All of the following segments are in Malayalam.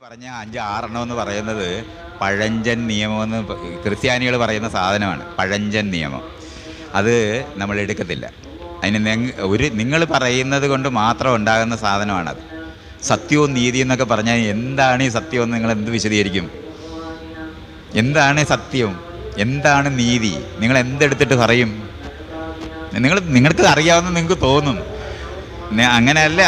പറഞ്ഞ അഞ്ച് ആറെണ്ണം എന്ന് പറയുന്നത് പഴഞ്ചൻ നിയമം എന്ന് ക്രിസ്ത്യാനികൾ പറയുന്ന സാധനമാണ് പഴഞ്ചൻ നിയമം. അത് നമ്മൾ എടുക്കത്തില്ല. അതിന് ഒരു നിങ്ങൾ പറയുന്നത് കൊണ്ട് മാത്രം ഉണ്ടാകുന്ന സാധനമാണത്. സത്യവും നീതിയും എന്നൊക്കെ പറഞ്ഞാൽ എന്താണ് ഈ സത്യം നിങ്ങൾ എന്ത് വിശദീകരിക്കും? എന്താണ് സത്യം? എന്താണ് നീതി? നിങ്ങൾ എന്തെടുത്തിട്ട് പറയും? നിങ്ങൾ നിങ്ങൾക്ക് അറിയാവുന്ന നിങ്ങൾക്ക് തോന്നും. അങ്ങനെയല്ല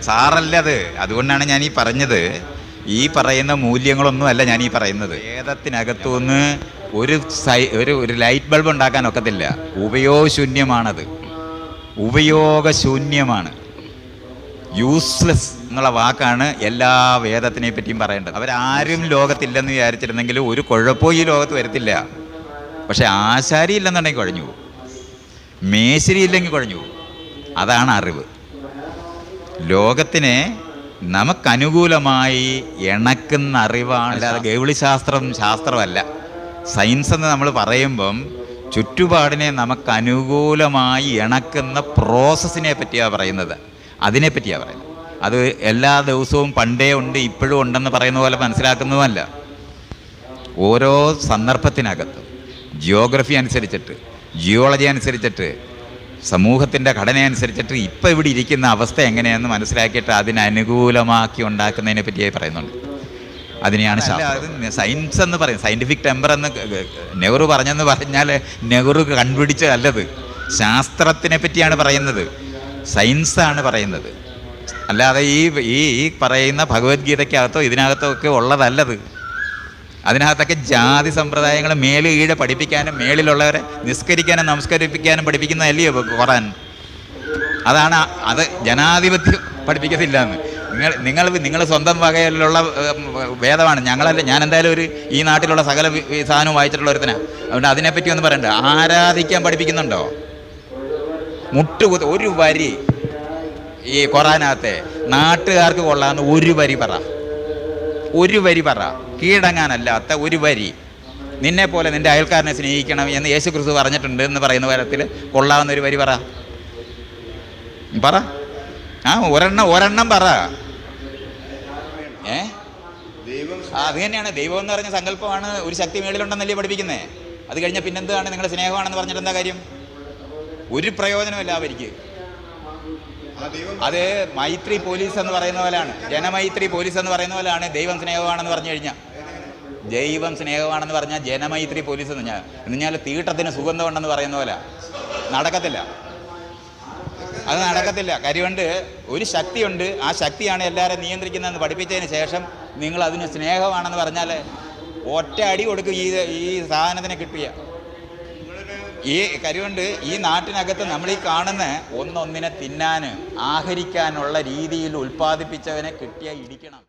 സാറല്ല അത്. അതുകൊണ്ടാണ് ഞാൻ ഈ പറഞ്ഞത്. ഈ പറയുന്ന മൂല്യങ്ങളൊന്നും അല്ല ഞാൻ ഈ പറയുന്നത്. വേദത്തിനകത്തുനിന്ന് ഒരു സൈ ഒരു ഒരു ലൈറ്റ് ബൾബ് ഉണ്ടാക്കാൻ ഒക്കത്തില്ല. ഉപയോഗശൂന്യമാണത്. ഉപയോഗശൂന്യമാണ്. യൂസ്ലെസ് എന്നുള്ള വാക്കാണ് എല്ലാ വേദത്തിനെ പറ്റിയും പറയേണ്ടത്. അവരാരും ലോകത്തില്ലെന്ന് വിചാരിച്ചിരുന്നെങ്കിൽ ഒരു കുഴപ്പവും ഈ ലോകത്ത് വരത്തില്ല. പക്ഷെ ആശാരി ഇല്ലെന്നുണ്ടെങ്കിൽ കുഴഞ്ഞു പോകും. മേശരി ഇല്ലെങ്കിൽ കുഴഞ്ഞു പോകും. അതാണ് അറിവ്. ലോകത്തിനെ നമുക്കനുകൂലമായി ഇണക്കുന്ന അറിവാണ്. അല്ലാതെ ഗൗളിശാസ്ത്രം ശാസ്ത്രമല്ല. സയൻസ് എന്ന് നമ്മൾ പറയുമ്പം ചുറ്റുപാടിനെ നമുക്ക് അനുകൂലമായി ഇണക്കുന്ന പ്രോസസ്സിനെ പറ്റിയാണ് പറയുന്നത് അതിനെപ്പറ്റിയാണ് പറയുന്നത്. അത് എല്ലാ ദിവസവും പണ്ടേ ഉണ്ട് ഇപ്പോഴും ഉണ്ടെന്ന് പറയുന്ന പോലെ മനസ്സിലാക്കുന്നതുമല്ല. ഓരോ സന്ദർഭത്തിനകത്തും ജിയോഗ്രഫി അനുസരിച്ചിട്ട് ജിയോളജി അനുസരിച്ചിട്ട് സമൂഹത്തിന്റെ ഘടനയനുസരിച്ചിട്ട് അനുസരിച്ചിട്ട് ഇപ്പം ഇവിടെ ഇരിക്കുന്ന അവസ്ഥ എങ്ങനെയെന്ന് മനസ്സിലാക്കിയിട്ട് അതിനനുകൂലമാക്കി ഉണ്ടാക്കുന്നതിനെ പറ്റിയായി പറയുന്നുണ്ട് അതിനെയാണ്. സയൻസ് എന്ന് പറയും. സയന്റിഫിക് ടെമ്പർ എന്ന് നെഹ്റു പറഞ്ഞെന്ന് പറഞ്ഞാൽ നെഹ്റു കണ്ടുപിടിച്ചതല്ലത്. ശാസ്ത്രത്തിനെ പറ്റിയാണ് പറയുന്നത്. സയൻസാണ് പറയുന്നത്. അല്ലാതെ ഈ ഈ പറയുന്ന ഭഗവത്ഗീതയ്ക്കകത്തോ ഇതിനകത്തോ ഒക്കെ ഉള്ളതല്ലത്. അതിനകത്തൊക്കെ ജാതി സമ്പ്രദായങ്ങൾ മേലെ കീഴെ പഠിപ്പിക്കാനും മേളിലുള്ളവരെ നിസ്കരിക്കാനും നമസ്കരിപ്പിക്കാനും പഠിപ്പിക്കുന്നതല്ലയോ ഖുറാൻ അതാണ് അത് ജനാധിപത്യം പഠിപ്പിക്കത്തില്ല എന്ന് നിങ്ങൾ നിങ്ങൾ നിങ്ങൾ സ്വന്തം വകയിലുള്ള വേദമാണ്. ഞങ്ങളല്ല ഞാൻ എന്തായാലും ഒരു ഈ നാട്ടിലുള്ള സകല സാധനവും വായിച്ചിട്ടുള്ള ഒരുത്തനാണ് അതുകൊണ്ട് അതിനെപ്പറ്റി ഒന്നും പറയണ്ട. ആരാധിക്കാൻ പഠിപ്പിക്കുന്നുണ്ടോ? മുട്ടുകുത്ത് ഒരു വരി ഈ ഖുറാനകത്തെ നാട്ടുകാർക്ക് കൊള്ളാവുന്ന ഒരു വരി പറ. ഒരു വരി പറ. കീഴടങ്ങാനല്ലാത്ത ഒരു വരി. നിന്നെ പോലെ നിന്റെ അയൽക്കാരനെ സ്നേഹിക്കണം എന്ന് യേശു ക്രിസ്തു പറഞ്ഞിട്ടുണ്ട് എന്ന് പറയുന്ന തരത്തിൽ കൊള്ളാവുന്ന ഒരു വരി പറ. പറ. ആ ഒരെണ്ണം ഒരെണ്ണം പറ. ഏ? ആ അത് തന്നെയാണ്. ദൈവം എന്ന് പറഞ്ഞ സങ്കല്പമാണ് ഒരു ശക്തി മേളിലുണ്ടെന്നല്ലേ പഠിപ്പിക്കുന്നത് അത് കഴിഞ്ഞാൽ പിന്നെന്താണ് നിങ്ങളുടെ സ്നേഹമാണെന്ന് പറഞ്ഞിട്ട് എന്താ കാര്യം? ഒരു പ്രയോജനമില്ല അവർക്ക് അത് മൈത്രി പോലീസ് എന്ന് പറയുന്ന പോലെയാണ്. ജനമൈത്രി പോലീസ് എന്ന് പറയുന്ന പോലെയാണ് ദൈവം സ്നേഹമാണെന്ന് പറഞ്ഞു കഴിഞ്ഞാൽ ദൈവം സ്നേഹമാണെന്ന് പറഞ്ഞാൽ ജനമൈത്രി പോലീസ് എന്ന് ഞാൻ എന്ന് കഴിഞ്ഞാൽ തീട്ടത്തിന് സുഗന്ധമുണ്ടെന്ന് പറയുന്ന പോലെ. നടക്കത്തില്ല. അത് നടക്കത്തില്ല. കാര്യമുണ്ട് ഒരു ശക്തിയുണ്ട്. ആ ശക്തിയാണ് എല്ലാവരെയും നിയന്ത്രിക്കുന്നതെന്ന് പഠിപ്പിച്ചതിന് ശേഷം നിങ്ങൾ അതിന് സ്നേഹമാണെന്ന് പറഞ്ഞാൽ ഒറ്റ അടി കൊടുക്കും ഈ ഈ സാധനത്തിന് കിട്ടിയ. ഈ കരുവുണ്ട് ഈ നാട്ടിനകത്ത് നമ്മൾ ഈ കാണുന്ന ഒന്നൊന്നിനെ തിന്നാൻ ആഹരിക്കാനുള്ള രീതിയിൽ ഉൽപ്പാദിപ്പിച്ചവനെ കിട്ടിയ ഇടിക്കണം.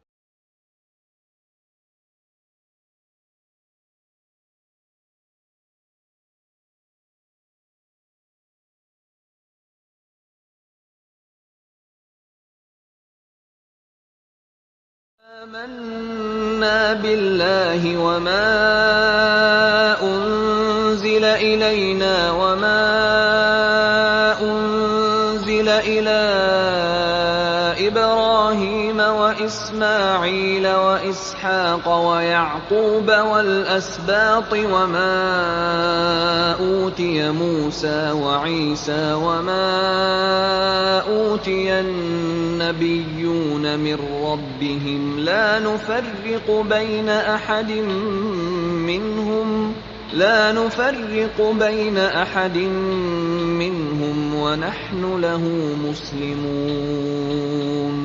آمنا بالله وما أنزل إلينا وما أنزل إلى إبراهيم وإسماعيل وإسحاق ويعقوب والأسباط وما أوتي موسى وعيسى وما أوتي النبيون من ربهم لا نفرق بين أحد منهم ونحن له مسلمون.